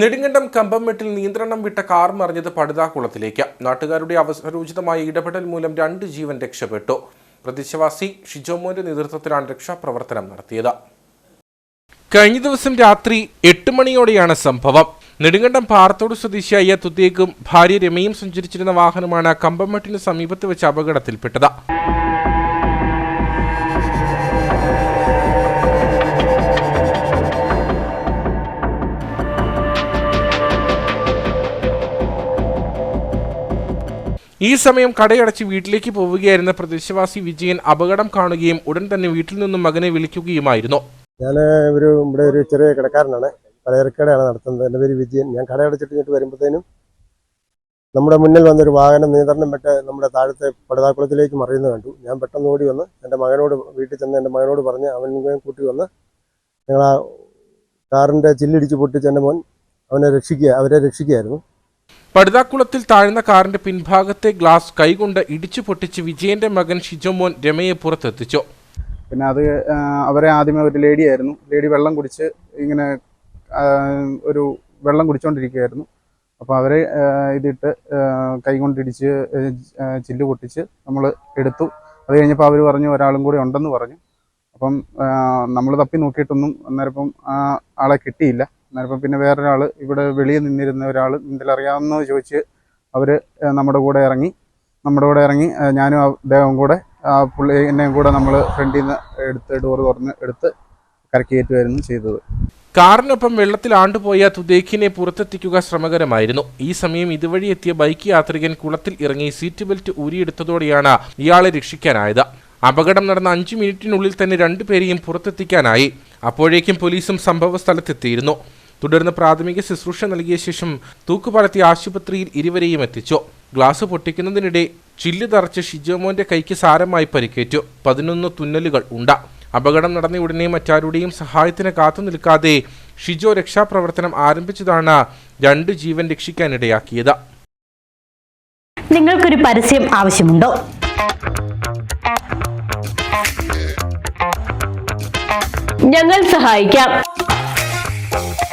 നെടുങ്കണ്ടം കമ്പംമെട്ടിൽ നിയന്ത്രണം വിട്ട കാർ മറിഞ്ഞത് പടുതാക്കുളത്തിലേക്ക്. നാട്ടുകാരുടെ അവസരോചിതമായ ഇടപെടൽ മൂലം രണ്ട് ജീവൻ രക്ഷപ്പെട്ടു. പ്രദേശവാസി ഷിജോമോന്റെ നേതൃത്വത്തിലാണ് രക്ഷാപ്രവർത്തനം നടത്തിയത്. കഴിഞ്ഞ ദിവസം രാത്രി എട്ട് മണിയോടെയാണ് സംഭവം. നെടുങ്കണ്ടം പാറത്തോട് സ്വദേശിയായ തുത്തേക്കും ഭാര്യ രമയും സഞ്ചരിച്ചിരുന്ന വാഹനമാണ് കമ്പംമെട്ടിന് സമീപത്ത് വെച്ച് അപകടത്തിൽപ്പെട്ടത്. ഈ സമയം കടയടച്ച് വീട്ടിലേക്ക് പോവുകയായിരുന്ന പ്രദേശവാസി വിജയൻ അപകടം കാണുകയും ഉടൻ തന്നെ വീട്ടിൽ നിന്നും മകനെ വിളിക്കുകയുമായിരുന്നു. ഞാൻ ഒരു ഇവിടെ ഒരു ചെറിയ കടക്കാരനാണ്. പലചരക്കടയാണ് നടത്തുന്നത്. എന്റെ പേര് വിജയൻ. ഞാൻ കടയടച്ചിട്ട് ഇങ്ങോട്ട് വരുമ്പോഴത്തേനും നമ്മുടെ മുന്നിൽ വന്നൊരു വാഹനം നിയന്ത്രണം വിട്ട് നമ്മുടെ താഴത്തെ പടുതാക്കുളത്തിലേക്ക് മറിയുന്നത് കണ്ടു. ഞാൻ പെട്ടെന്ന് ഓടി വന്ന് എന്റെ മകനോട് വീട്ടിൽ ചെന്ന് എന്റെ മകനോട് പറഞ്ഞ് അവനെ കൂട്ടി വന്ന് ഞങ്ങൾ ആ കാറിന്റെ ചില്ലിടിച്ച് പൊട്ടിച്ച് എന്റെ മോൻ അവനെ രക്ഷിക്കുക അവരെ രക്ഷിക്കുകയായിരുന്നു. പടുതാക്കുളത്തിൽ താഴ്ന്ന കാറിന്റെ പിൻഭാഗത്തെ ഗ്ലാസ് കൈകൊണ്ട് ഇടിച്ചു പൊട്ടിച്ച് വിജയന്റെ മകൻ ഷിജോമോൻ രമയെ പുറത്തെത്തിച്ചു. പിന്നെ അത് അവരെ ആദ്യമേ ഒരു ലേഡി ആയിരുന്നു ലേഡി വെള്ളം കുടിച്ച് ഇങ്ങനെ ഒരു വെള്ളം കുടിച്ചുകൊണ്ടിരിക്കുകയായിരുന്നു അപ്പോൾ അവരെ ഇതിട്ട് കൈകൊണ്ടിടിച്ച് ചില്ല് പൊട്ടിച്ച് നമ്മൾ എടുത്തു. അത് കഴിഞ്ഞപ്പോൾ അവർ പറഞ്ഞു ഒരാളും കൂടി ഉണ്ടെന്ന് പറഞ്ഞു. അപ്പം നമ്മൾ തപ്പി നോക്കിയിട്ടൊന്നും അന്നേരം ഇപ്പം ആളെ കിട്ടിയില്ല. അന്നേരം ഇപ്പം പിന്നെ വേറൊരാൾ ഇവിടെ വെളിയിൽ നിന്നിരുന്ന ഒരാൾ നീന്തലറിയാമെന്ന് ചോദിച്ച് അവർ നമ്മുടെ കൂടെ ഇറങ്ങി നമ്മുടെ കൂടെ ഇറങ്ങി ഞാനും അദ്ദേഹവും കൂടെ ആ പുള്ളി എന്നെയും കൂടെ നമ്മൾ ഫ്രണ്ടിൽ നിന്ന് എടുത്ത് ഡോറ് തുറന്ന് എടുത്ത് കരക്ക് കയറ്റുമായിരുന്നു ചെയ്തത്. കാറിനൊപ്പം വെള്ളത്തിൽ ആണ്ടുപോയ തുദേക്കിനെ പുറത്തെത്തിക്കുക ശ്രമകരമായിരുന്നു. ഈ സമയം ഇതുവഴി എത്തിയ ബൈക്ക് യാത്രികൻ കുളത്തിൽ ഇറങ്ങി സീറ്റ് ബെൽറ്റ് ഊരിയെടുത്തതോടെയാണ് ഇയാളെ രക്ഷിക്കാനായത്. അപകടം നടന്ന അഞ്ചു മിനിറ്റിനുള്ളിൽ തന്നെ രണ്ടുപേരെയും പുറത്തെത്തിക്കാനായി. അപ്പോഴേക്കും പോലീസും സംഭവ സ്ഥലത്തെത്തിയിരുന്നു തുടർന്ന് പ്രാഥമിക ശുശ്രൂഷ നൽകിയ ശേഷം തൂക്കുപാലത്തി ആശുപത്രിയിൽ ഇരുവരെയും എത്തിച്ചു. ഗ്ലാസ് പൊട്ടിക്കുന്നതിനിടെ ചില്ല് തറച്ച് ഷിജോമോന്റെ കൈക്ക് സാരമായി പരിക്കേറ്റു. പതിനൊന്ന് തുന്നലുകൾ ഉണ്ട്. അപകടം നടന്ന ഉടനെ മറ്റാരുടെയും സഹായത്തിന് കാത്തു നിൽക്കാതെ ഷിജോ രക്ഷാപ്രവർത്തനം ആരംഭിച്ചതാണ് രണ്ട് ജീവൻ രക്ഷിക്കാനിടയാക്കിയത്. നിങ്ങൾക്കൊരു പരസ്യം ആവശ്യമുണ്ടോ? ഞങ്ങൾ സഹായിക്കാം.